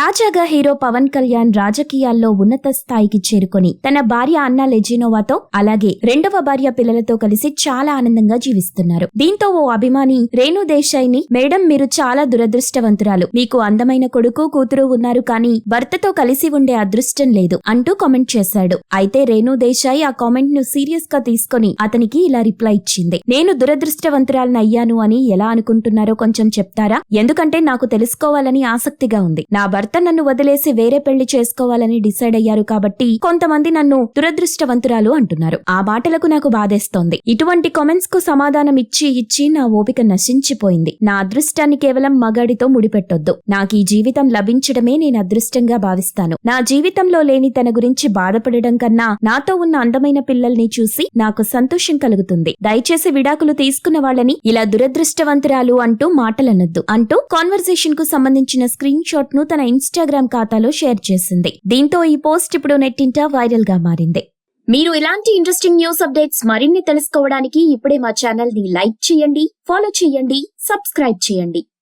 తాజాగా హీరో పవన్ కళ్యాణ్ రాజకీయాల్లో ఉన్నత స్థాయికి చేరుకొని తన భార్య అన్నా లెజినోవాతో అలాగే రెండవ భార్య పిల్లలతో కలిసి చాలా ఆనందంగా జీవిస్తున్నారు. దీంతో ఓ అభిమాని రేణు దేశాయ్ని మేడం మీరు చాలా దురదృష్టవంతురాలు. మీకు అందమైన కొడుకు కూతురు ఉన్నారు కానీ భర్తతో కలిసి ఉండే అదృష్టం లేదు అంటూ కామెంట్ చేశాడు. అయితే రేణు దేశాయ్ ఆ కామెంట్ను సీరియస్గా తీసుకొని అతనికి ఇలా రిప్లై ఇచ్చింది. నేను దురదృష్టవంతురాలను అయ్యాను అని ఎలా అనుకుంటున్నారో కొంచెం చెప్తారా? ఎందుకంటే నాకు తెలుసుకోవాలని ఆసక్తిగా ఉంది. నా భర్త నన్ను వదిలేసి వేరే పెళ్ళి చేసుకోవాలని డిసైడ్ అయ్యారు కాబట్టి కొంతమంది నన్ను దురదృష్టవంతురాలు అంటున్నారు. ఆ మాటలకు నాకు బాధేస్తోంది. ఇటువంటి కామెంట్స్కు సమాధానం ఇచ్చి ఇచ్చి నా ఓపిక నశించిపోయింది. నా అదృష్టాన్ని కేవలం మగాడితో ముడిపెట్టొద్దు. నాకు ఈ జీవితం లభించడమే నేను అదృష్టంగా భావిస్తాను. నా జీవితంలో లేని తన గురించి బాధపడడం కన్నా నాతో ఉన్న అందమైన పిల్లల్ని చూసి నాకు సంతోషం కలుగుతుంది. దయచేసి విడాకులు తీసుకున్న వాళ్ళని ఇలా దురదృష్టవంతురాలు అంటూ మాటలనొద్దు. అంటూ కాన్వర్సేషన్కు సంబంధించిన స్క్రీన్ షాట్ను తన ఇన్స్టాగ్రామ్ ఖాతాలో షేర్ చేసింది. దీంతో ఈ పోస్ట్ ఇప్పుడు నెట్టింట వైరల్గా మారింది. మీరు ఇలాంటి ఇంట్రెస్టింగ్ న్యూస్ అప్డేట్స్ మరిన్ని తెలుసుకోవడానికి ఇప్పుడే మా ఛానల్ని లైక్ చేయండి ఫాలో చేయండి సబ్స్క్రైబ్ చేయండి.